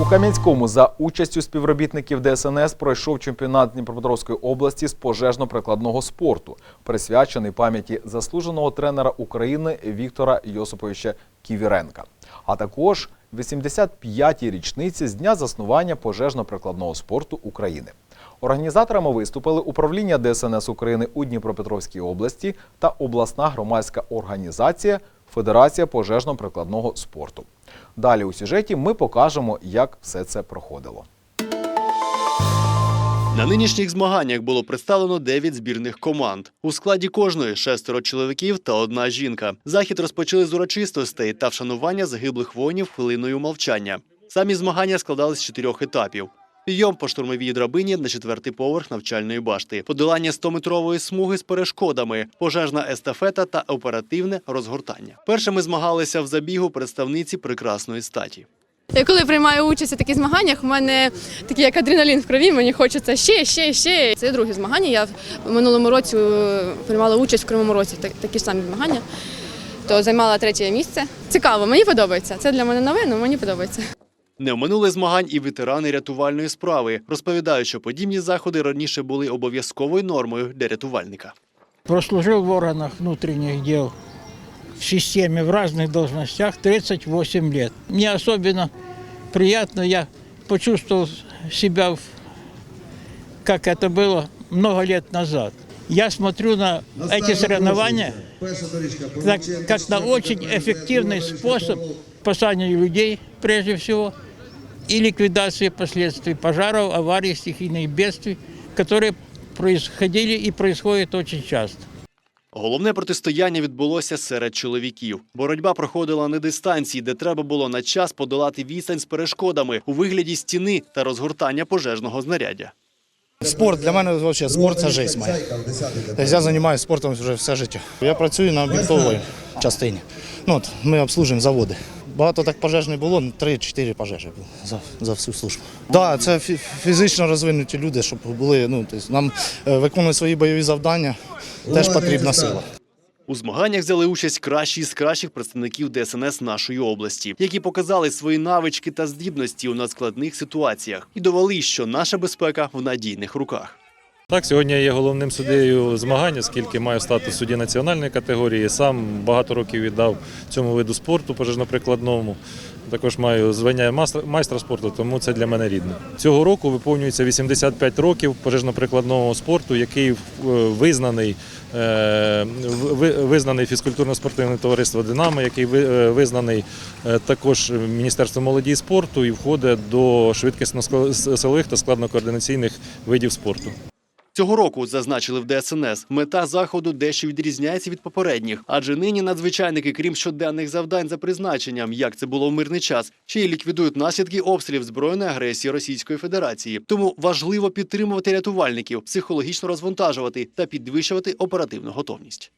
У Кам'янському за участю співробітників ДСНС пройшов чемпіонат Дніпропетровської області з пожежно-прикладного спорту, присвячений пам'яті заслуженого тренера України Віктора Йосиповича Ківіренка, а також 85-й річниці з дня заснування пожежно-прикладного спорту України. Організаторами виступили управління ДСНС України у Дніпропетровській області та обласна громадська організація Федерація пожежно-прикладного спорту. Далі у сюжеті ми покажемо, як все це проходило. На нинішніх змаганнях було представлено 9 збірних команд. У складі кожної шестеро чоловіків та одна жінка. Захід розпочали з урочистостей та вшанування загиблих воїнів хвилиною мовчання. Самі змагання складались з чотирьох етапів. Підйом по штурмовій драбині на четвертий поверх навчальної башти, подолання 100-метрової смуги з перешкодами, пожежна естафета та оперативне розгортання. Першими змагалися в забігу представниці прекрасної статі. Я коли приймаю участь у таких змаганнях, у мене такий як адреналін в крові, мені хочеться ще, ще, ще. Це друге змагання. Я в минулому році е, приймала участь в Кривому році, так- такі ж самі змагання. То займала третє місце. Цікаво, мені подобається. Це для мене нове, але мені подобається. Не оминули змагань і ветерани рятувальної справи. Розповідають, що подібні заходи раніше були обов'язковою нормою для рятувальника. Прослужил в органах внутренних дел в системе в разных должностях 38 лет. Мне особенно приятно, я почувствовал себя, в- как это было много лет назад. Я смотрю на эти соревнования как, как на очень эффективный способ спасания людей, прежде всего, и ликвидации последствий пожаров, аварий, стихийных бедствий, которые происходили и происходят очень часто. Головне протистояння відбулося серед чоловіків. Боротьба проходила на дистанції, де треба було на час подолати відстань з перешкодами у вигляді стіни та розгортання пожежного знаряддя. Спорт для мене взагалі спорт це життя моя. Тобто я займаюся спортом вже все життя. Я працюю на об'єктовій частині. Ну, от, ми обслужуємо заводи. Багато так пожеж не було, 3-4 пожежі було за, за всю службу. Так, да, це фізично розвинуті люди, щоб були, ну, тобто нам е, виконувати свої бойові завдання, теж потрібна сила. У змаганнях взяли участь кращі з кращих представників ДСНС нашої області, які показали свої навички та здібності у надскладних ситуаціях і довели, що наша безпека в надійних руках. Так, сьогодні я є головним суддею змагань, оскільки маю статус судді національної категорії. Сам багато років віддав цьому виду спорту пожежно-прикладному. Також маю звання майстра- спорту, тому це для мене рідне. Цього року виповнюється 85 років пожежно-прикладного спорту, який е, визнаний, е, визнаний фізкультурно-спортивне товариство Динамо, який е, визнаний також Міністерством молоді і спорту і входить до швидкісно-силових та складно-координаційних видів спорту. Цього року зазначили в ДСНС. Мета заходу дещо відрізняється від попередніх, адже нині надзвичайники, крім щоденних завдань за призначенням, як це було в мирний час, ще й ліквідують наслідки обстрілів збройної агресії Російської Федерації. Тому важливо підтримувати рятувальників, психологічно розвантажувати та підвищувати оперативну готовність.